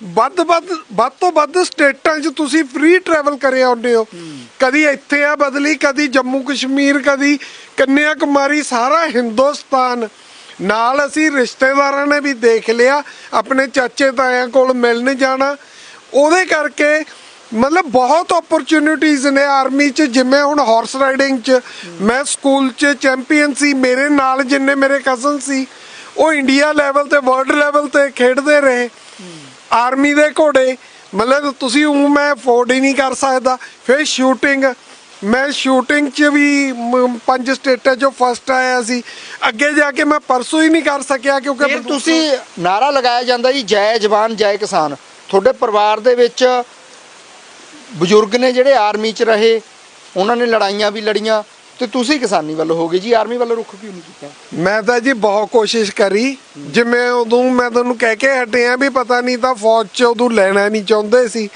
ਵੱਧ ਵੱਧ ਵੱਧ ਤੋਂ ਵੱਧ ਸਟੇਟਾਂ 'ਚ ਤੁਸੀਂ ਫ੍ਰੀ ਟਰੈਵਲ ਕਰੇ ਆਉਂਦੇ ਹੋ। ਕਦੀ ਇੱਥੇ ਆ ਬਦਲੀ ਕਦੀ ਜੰਮੂ ਕਸ਼ਮੀਰ ਕਦੀ ਕੰਨਿਆ ਕੁਮਾਰੀ ਸਾਰਾ ਹਿੰਦੁਸਤਾਨ। ਨਾਲ ਅਸੀਂ ਰਿਸ਼ਤੇਦਾਰਾਂ ਨੇ ਵੀ ਦੇਖ ਲਿਆ ਆਪਣੇ ਚਾਚੇ ਤਾਇਆ ਕੋਲ ਮਿਲਣ ਜਾਣਾ। ਉਹਦੇ ਕਰਕੇ ਮਤਲਬ ਬਹੁਤ ਓਪਰਚ्युनिटीज ਨੇ ਆਰਮੀ 'ਚ ਜਿਵੇਂ ਹੁਣ ਹਾਰਸ ਰਾਈਡਿੰਗ 'ਚ। ਮੈਂ ਸਕੂਲ 'ਚ ਚੈਂਪੀਅਨ ਸੀ ਮੇਰੇ ਨਾਲ ਜਿੰਨੇ ਮੇਰੇ ਕਜ਼ਨ ਸੀ ਉਹ ਇੰਡੀਆ ਲੈਵਲ ਤੇ ਵਰਲਡ ਲੈਵਲ ਤੇ ਖੇਡਦੇ ਰਹੇ। ਆਰਮੀ ਦੇ ਘੋੜੇ। ਮਤਲਬ ਤੁਸੀਂ ਉਹ ਮੈਂ ਅਫੋਰਡ ਹੀ ਨਹੀਂ ਕਰ ਸਕਦਾ। ਫਿਰ ਸ਼ੂਟਿੰਗ ਮੈਂ ਸ਼ੂਟਿੰਗ 'ਚ ਵੀ ਪੰਜ ਸਟੇਟਾਂ 'ਚੋਂ ਫਸਟ ਆਇਆ ਸੀ। ਅੱਗੇ ਜਾ ਕੇ ਮੈਂ ਪਰਸੋਂ ਹੀ ਨਹੀਂ ਕਰ ਸਕਿਆ ਕਿਉਂਕਿ ਤੁਸੀਂ ਨਾਰਾ ਲਗਾਇਆ ਜਾਂਦਾ ਜੀ ਜੈ ਜਵਾਨ ਜੈ ਕਿਸਾਨ। ਤੁਹਾਡੇ ਪਰਿਵਾਰ ਦੇ ਵਿੱਚ ਬਜ਼ੁਰਗ ਨੇ ਜਿਹੜੇ ਆਰਮੀ 'ਚ ਰਹੇ ਉਹਨਾਂ ਨੇ ਲੜਾਈਆਂ ਵੀ ਲੜੀਆਂ। ਤੇ ਤੁਸੀਂ ਕਿਸਾਨੀ ਵੱਲ ਹੋ ਗਏ ਜੀ, ਆਰਮੀ ਵੱਲ ਰੁਖ ਕਿਉਂ ਨਹੀਂ ਕੀਤਾ? ਮੈਂ ਤਾਂ ਜੀ ਬਹੁਤ ਕੋਸ਼ਿਸ਼ ਕਰੀ, ਜਿਵੇਂ ਉਦੋਂ ਮੈਂ ਤੁਹਾਨੂੰ ਕਹਿ ਕੇ ਹਟਿਆ ਵੀ ਪਤਾ ਨਹੀਂ ਤਾਂ ਫੌਜ 'ਚ ਉਦੋਂ ਲੈਣਾ ਨਹੀਂ ਚਾਹੁੰਦੇ ਸੀ।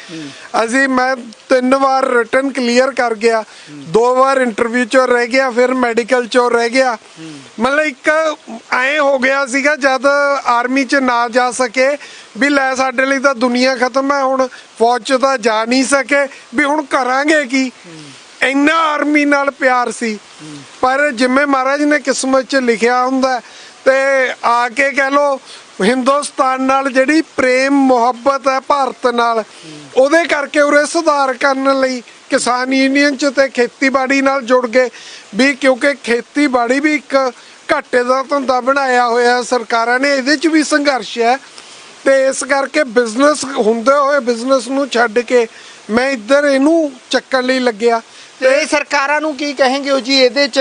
ਅਸੀਂ ਮੈਂ ਤਿੰਨ ਵਾਰ ਰਿਟਰਨ ਕਲੀਅਰ ਕਰ ਗਿਆ, ਦੋ ਵਾਰ ਇੰਟਰਵਿਊ 'ਚੋਂ ਰਹਿ ਗਿਆ, ਫਿਰ ਮੈਡੀਕਲ 'ਚੋਂ ਰਹਿ ਗਿਆ। ਮਤਲਬ ਇੱਕ ਐ ਹੋ ਗਿਆ ਸੀਗਾ, ਜਦ ਆਰਮੀ 'ਚ ਨਾ ਜਾ ਸਕੇ, ਵੀ ਲੈ ਸਾਡੇ ਲਈ ਤਾਂ ਦੁਨੀਆ ਖਤਮ ਹੈ, ਹੁਣ ਫੌਜ 'ਚ ਤਾਂ ਜਾ ਨਹੀਂ ਸਕੇ, ਵੀ ਹੁਣ ਕਰਾਂਗੇ ਕੀ? ਇੰਨਾ ਆਰਮੀ ਨਾਲ ਪਿਆਰ ਸੀ। ਪਰ ਜਿਵੇਂ ਮਹਾਰਾਜ ਨੇ ਕਿਸਮਤ 'ਚ ਲਿਖਿਆ ਹੁੰਦਾ ਤੇ ਆ ਕੇ ਕਹਿ ਲੋ ਹਿੰਦੁਸਤਾਨ ਨਾਲ ਜਿਹੜੀ ਪ੍ਰੇਮ, ਮੁਹੱਬਤ ਹੈ ਭਾਰਤ ਨਾਲ, ਉਹਦੇ ਕਰਕੇ ਉਰੇ ਸੁਧਾਰ ਕਰਨ ਲਈ ਕਿਸਾਨ ਯੂਨੀਅਨ 'ਚ ਤੇ ਖੇਤੀਬਾੜੀ ਨਾਲ ਜੁੜ ਗਏ। ਵੀ ਕਿਉਂਕਿ ਖੇਤੀਬਾੜੀ ਵੀ ਇੱਕ ਘਾਟੇ ਦਾ ਧੰਦਾ ਬਣਾਇਆ ਹੋਇਆ ਸਰਕਾਰਾਂ ਨੇ ਇਹਦੇ 'ਚ ਵੀ ਸੰਘਰਸ਼ ਹੈ। ਤੇ ਇਸ ਕਰਕੇ ਬਿਜ਼ਨਸ ਹੁੰਦੇ ਹੋਏ ਬਿਜ਼ਨਸ ਨੂੰ ਛੱਡ ਕੇ ਮੈਂ ਇੱਧਰ ਇਹਨੂੰ ਚੱਕਣ ਲਈ ਲੱਗਿਆ। ਤੇ ਸਰਕਾਰਾਂ ਨੂੰ ਕੀ ਕਹਿੰਗੇ ਹੋ ਜੀ? ਇਹਦੇ 'ਚ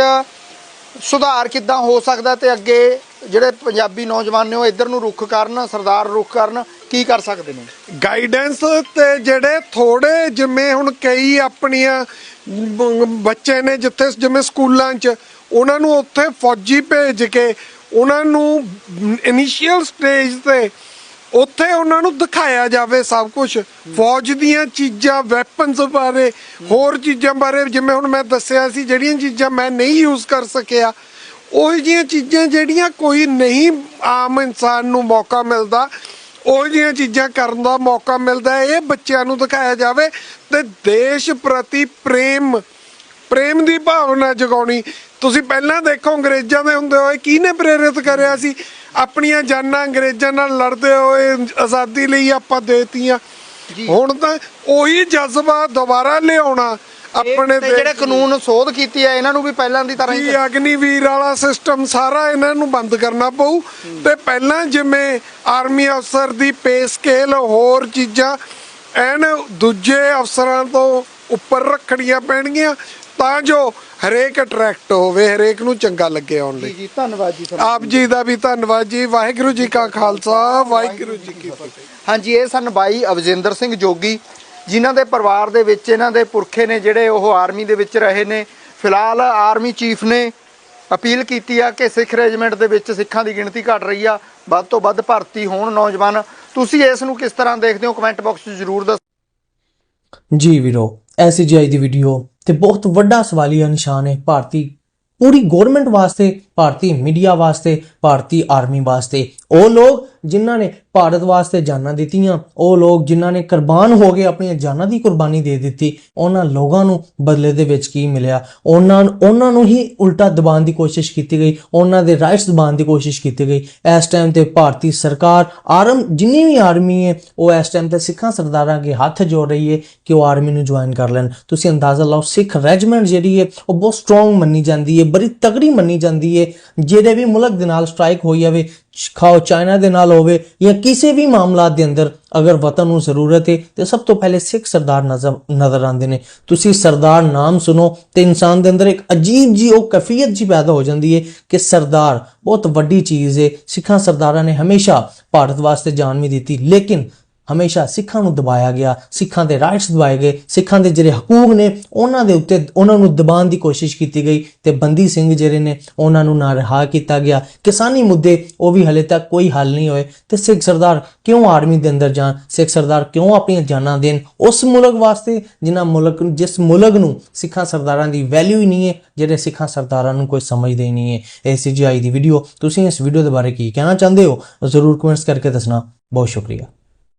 ਸੁਧਾਰ ਕਿੱਦਾਂ ਹੋ ਸਕਦਾ ਤੇ ਅੱਗੇ ਜਿਹੜੇ ਪੰਜਾਬੀ ਨੌਜਵਾਨ ਨੇ ਉਹ ਇੱਧਰ ਨੂੰ ਰੁੱਖ ਕਰਨ, ਸਰਦਾਰ ਰੁੱਖ ਕਰਨ, ਕੀ ਕਰ ਸਕਦੇ ਨੇ? ਗਾਈਡੈਂਸ ਤੇ ਜਿਹੜੇ ਥੋੜੇ ਜਿਵੇਂ ਹੁਣ ਕਈ ਆਪਣੀਆਂ ਬੱਚੇ ਨੇ ਜਿੱਥੇ ਜਿਵੇਂ ਸਕੂਲਾਂ 'ਚ, ਉਹਨਾਂ ਨੂੰ ਉੱਥੇ ਫੌਜੀ ਭੇਜ ਕੇ, ਉਹਨਾਂ ਨੂੰ ਇਨੀਸ਼ੀਅਲ ਸਟੇਜ ਤੇ ਉੱਥੇ ਉਹਨਾਂ ਨੂੰ ਦਿਖਾਇਆ ਜਾਵੇ ਸਭ ਕੁਝ ਫੌਜ ਦੀਆਂ ਚੀਜ਼ਾਂ ਵੈਪਨਸ ਬਾਰੇ, ਹੋਰ ਚੀਜ਼ਾਂ ਬਾਰੇ, ਜਿਵੇਂ ਹੁਣ ਮੈਂ ਦੱਸਿਆ ਸੀ, ਜਿਹੜੀਆਂ ਚੀਜ਼ਾਂ ਮੈਂ ਨਹੀਂ ਯੂਜ਼ ਕਰ ਸਕਿਆ, ਉਹ ਜਿਹੀਆਂ ਚੀਜ਼ਾਂ ਜਿਹੜੀਆਂ ਕੋਈ ਨਹੀਂ ਆਮ ਇਨਸਾਨ ਨੂੰ ਮੌਕਾ ਮਿਲਦਾ, ਉਹ ਜਿਹੀਆਂ ਚੀਜ਼ਾਂ ਕਰਨ ਦਾ ਮੌਕਾ ਮਿਲਦਾ ਹੈ ਇਹ ਬੱਚਿਆਂ ਨੂੰ ਦਿਖਾਇਆ ਜਾਵੇ ਤੇ ਦੇਸ਼ ਪ੍ਰਤੀ ਪ੍ਰੇਮ ਪ੍ਰੇਮ ਦੀ ਭਾਵਨਾ ਜਗਾਉਣੀ। ਤੁਸੀਂ ਪਹਿਲਾਂ ਦੇਖੋ, ਅੰਗਰੇਜ਼ਾਂ ਦੇ ਹੁੰਦੇ ਹੋਏ ਕਿਹਨੇ ਪ੍ਰੇਰਿਤ ਕਰਿਆ ਸੀ? ਆਪਣੀਆਂ ਜਾਨਾਂ ਅੰਗਰੇਜ਼ਾਂ ਨਾਲ ਲੜਦੇ ਹੋਏ ਆਜ਼ਾਦੀ ਲਈ ਆਪਾਂ ਦੇਤੀਆਂ। ਹੁਣ ਤਾਂ ਉਹੀ ਜਜ਼ਬਾ ਦੁਬਾਰਾ ਲਿਆਉਣਾ ਆਪਣੇ ਤੇ ਜਿਹੜੇ ਕਾਨੂੰਨ ਸੋਧ ਕੀਤੀ ਹੈ ਇਹਨਾਂ ਨੂੰ ਵੀ ਪਹਿਲਾਂ ਦੀ ਤਰ੍ਹਾਂ ਹੀ ਅਗਨੀਵੀਰ ਵਾਲਾ ਸਿਸਟਮ ਸਾਰਾ ਇਹਨਾਂ ਨੂੰ ਬੰਦ ਕਰਨਾ ਪਊ। ਤੇ ਪਹਿਲਾਂ ਜਿਵੇਂ ਆਰਮੀ ਅਫਸਰ ਦੀ ਪੇ ਸਕੇਲ ਹੋਰ ਚੀਜ਼ਾਂ ਐਨ ਦੂਜੇ ਅਫਸਰਾਂ ਤੋਂ ਉੱਪਰ ਰੱਖਣੀਆਂ ਪੈਣਗੀਆਂ। ਤਾਂ ਜੋ ਹਰੇਕ ਅਟਰੈਕਟ ਹੋਵੇ ਹਰੇਕ ਨੂੰ ਚੰਗਾ ਲੱਗੇ ਆਉਣ ਲਈ। ਜੀ ਧੰਨਵਾਦ ਜੀ ਆਪ ਜੀ ਦਾ ਵੀ ਧੰਨਵਾਦ ਜੀ। ਵਾਹਿਗੁਰੂ ਜੀ ਕਾ ਖਾਲਸਾ ਵਾਹਿਗੁਰੂ ਜੀ ਕੀ ਫਤਿਹ। ਹਾਂਜੀ ਇਹ ਸਨ ਬਾਈ ਅਵਜਿੰਦਰ ਸਿੰਘ ਜੋਗੀ ਜਿਨ੍ਹਾਂ ਦੇ ਪਰਿਵਾਰ ਦੇ ਵਿੱਚ ਇਹਨਾਂ ਦੇ ਪੁਰਖੇ ਨੇ ਜਿਹੜੇ ਉਹ ਆਰਮੀ ਦੇ ਵਿੱਚ ਰਹੇ ਨੇ। ਫਿਲਹਾਲ ਆਰਮੀ ਚੀਫ ਨੇ ਅਪੀਲ ਕੀਤੀ ਆ ਕਿ ਸਿੱਖ ਰੈਜੀਮੈਂਟ ਦੇ ਵਿੱਚ ਸਿੱਖਾਂ ਦੀ ਗਿਣਤੀ ਘਟ ਰਹੀ ਆ। ਵੱਧ ਤੋਂ ਵੱਧ ਭਰਤੀ ਹੋਣ ਨੌਜਵਾਨ। ਤੁਸੀਂ ਇਸ ਨੂੰ ਕਿਸ ਤਰ੍ਹਾਂ ਦੇਖਦੇ ਹੋ? ਕਮੈਂਟ ਬਾਕਸ 'ਚ ਜ਼ਰੂਰ ਦੱਸੋ ਜੀ ਵੀਰੋ ਐਸੀ ਜੀ ਦੀ ਵੀਡੀਓ ਤੇ ਬਹੁਤ ਵੱਡਾ ਸਵਾਲੀਆ ਨਿਸ਼ਾਨ ਹੈ। ਭਾਰਤੀ ਪੂਰੀ ਗਵਰਨਮੈਂਟ ਵਾਸਤੇ ਭਾਰਤੀ ਮੀਡੀਆ ਵਾਸਤੇ, ਭਾਰਤੀ ਆਰਮੀ ਵਾਸਤੇ। ਉਹ ਲੋਕ ਜਿਨ੍ਹਾਂ ਨੇ ਭਾਰਤ ਵਾਸਤੇ ਜਾਨਾਂ ਦਿੱਤੀਆਂ, ਉਹ ਲੋਕ ਜਿਨ੍ਹਾਂ ਨੇ ਕੁਰਬਾਨ ਹੋ ਕੇ ਆਪਣੀਆਂ ਜਾਨਾਂ ਦੀ ਕੁਰਬਾਨੀ ਦੇ ਦਿੱਤੀ, ਉਹਨਾਂ ਲੋਕਾਂ ਨੂੰ ਬਦਲੇ ਦੇ ਵਿੱਚ ਕੀ ਮਿਲਿਆ? ਉਹਨਾਂ ਉਹਨਾਂ ਨੂੰ ਹੀ ਉਲਟਾ ਦਬਾਉਣ ਦੀ ਕੋਸ਼ਿਸ਼ ਕੀਤੀ ਗਈ, ਉਹਨਾਂ ਦੇ ਰਾਈਟਸ ਦਬਾਉਣ ਦੀ ਕੋਸ਼ਿਸ਼ ਕੀਤੀ ਗਈ। ਇਸ ਟਾਈਮ ਤੇ ਭਾਰਤੀ ਸਰਕਾਰ, ਆਰਮ, ਜਿੰਨੀ ਵੀ ਆਰਮੀ ਹੈ, ਉਹ ਇਸ ਟਾਈਮ ਤੇ ਸਿੱਖਾਂ ਸਰਦਾਰਾਂ ਅੱਗੇ ਹੱਥ ਜੋੜ ਰਹੀ ਹੈ ਕਿ ਉਹ ਆਰਮੀ ਨੂੰ ਜੁਆਇਨ ਕਰ ਲੈਣ। ਤੁਸੀਂ ਅੰਦਾਜ਼ਾ ਲਾਓ, ਸਿੱਖ ਰੈਜੀਮੈਂਟ ਜਿਹੜੀ ਹੈ, ਉਹ ਬਹੁਤ ਸਟਰੋਂਗ ਮੰਨੀ ਜਾਂਦੀ ਹੈ, ਬੜੀ ਤਗੜੀ ਮੰਨੀ ਜਾਂਦੀ ਹੈ ਜਿਹੜੇ ਵੀ ਮੁਲਕ ਦੇ ਨਾਲ ਸਟ੍ਰਾਈਕ ਹੋਈ ਜਾਵੇ, ਖਾਓ ਚਾਈਨਾ ਦੇ ਨਾਲ ਹੋਵੇ ਜਾਂ ਕਿਸੇ ਵੀ ਮਾਮਲਾ ਦੇ ਅੰਦਰ ਅਗਰ ਵਤਨ ਨੂੰ ਜ਼ਰੂਰਤ ਹੈ, ਤੇ ਸਭ ਤੋਂ ਪਹਿਲੇ ਸਿੱਖ ਸਰਦਾਰ ਨਜ਼ਰ ਨਜ਼ਰ ਆਉਂਦੇ ਨੇ। ਤੁਸੀਂ ਸਰਦਾਰ ਨਾਮ ਸੁਣੋ, ਤੇ ਇਨਸਾਨ ਦੇ ਅੰਦਰ ਇੱਕ ਅਜੀਬ ਜੀ ਉਹ ਕਫੀਅਤ ਜੀ ਪੈਦਾ ਹੋ ਜਾਂਦੀ ਹੈ ਕਿ ਸਰਦਾਰ ਬਹੁਤ ਵੱਡੀ ਚੀਜ਼ ਹੈ। ਸਿੱਖਾਂ ਸਰਦਾਰਾਂ ਨੇ ਹਮੇਸ਼ਾ ਭਾਰਤ ਵਾਸਤੇ ਜਾਨ ਵੀ ਦਿੱਤੀ, ਲੇਕਿਨ ਹਮੇਸ਼ਾ ਸਿੱਖਾਂ ਨੂੰ ਦਬਾਇਆ ਗਿਆ, ਸਿੱਖਾਂ ਦੇ ਰਾਈਟਸ ਦਬਾਏ ਗਏ, ਸਿੱਖਾਂ ਦੇ ਜਿਹੜੇ ਹਕੂਕ ਨੇ, ਉਹਨਾਂ ਦੇ ਉੱਤੇ, ਉਹਨਾਂ ਨੂੰ ਦਬਾਉਣ ਦੀ ਕੋਸ਼ਿਸ਼ ਕੀਤੀ ਗਈ ਤੇ ਬੰਦੀ ਸਿੰਘ ਜਿਹੜੇ ਨੇ, ਉਹਨਾਂ ਨੂੰ ਨਾ ਰਿਹਾ ਕੀਤਾ ਗਿਆ। ਕਿਸਾਨੀ ਮੁੱਦੇ, ਉਹ ਵੀ ਹਲੇ ਤੱਕ ਕੋਈ ਹੱਲ ਨਹੀਂ ਹੋਏ। ਤੇ ਸਿੱਖ ਸਰਦਾਰ ਕਿਉਂ ਆਰਮੀ ਦੇ ਅੰਦਰ ਜਾਣ? ਸਿੱਖ ਸਰਦਾਰ ਕਿਉਂ ਆਪਣੀਆਂ ਜਾਨਾਂ ਦੇਣ? ਉਸ ਮੁਲਕ ਵਾਸਤੇ, ਜਿਨ੍ਹਾਂ ਮੁਲਕ ਜਿਸ ਮੁਲਕ ਨੂੰ ਸਿੱਖਾਂ ਸਰਦਾਰਾਂ ਦੀ ਵੈਲਿਊ ਹੀ ਨਹੀਂ ਹੈ, ਜਿਹੜੇ ਸਿੱਖਾਂ ਸਰਦਾਰਾਂ ਨੂੰ ਕੋਈ ਸਮਝਦੇ ਹੀ ਨਹੀਂ ਹੈ। ACGI ਦੀ ਵੀਡੀਓ ਤੁਸੀਂ ਇਸ ਵੀਡੀਓ ਦੇ ਬਾਰੇ ਕੀ ਕਹਿਣਾ ਚਾਹੁੰਦੇ ਹੋ? ਜ਼ਰੂਰ ਕਮੈਂਟਸ ਕਰਕੇ ਦੱਸਣਾ। ਬਹੁਤ ਸ਼ੁਕਰੀਆ।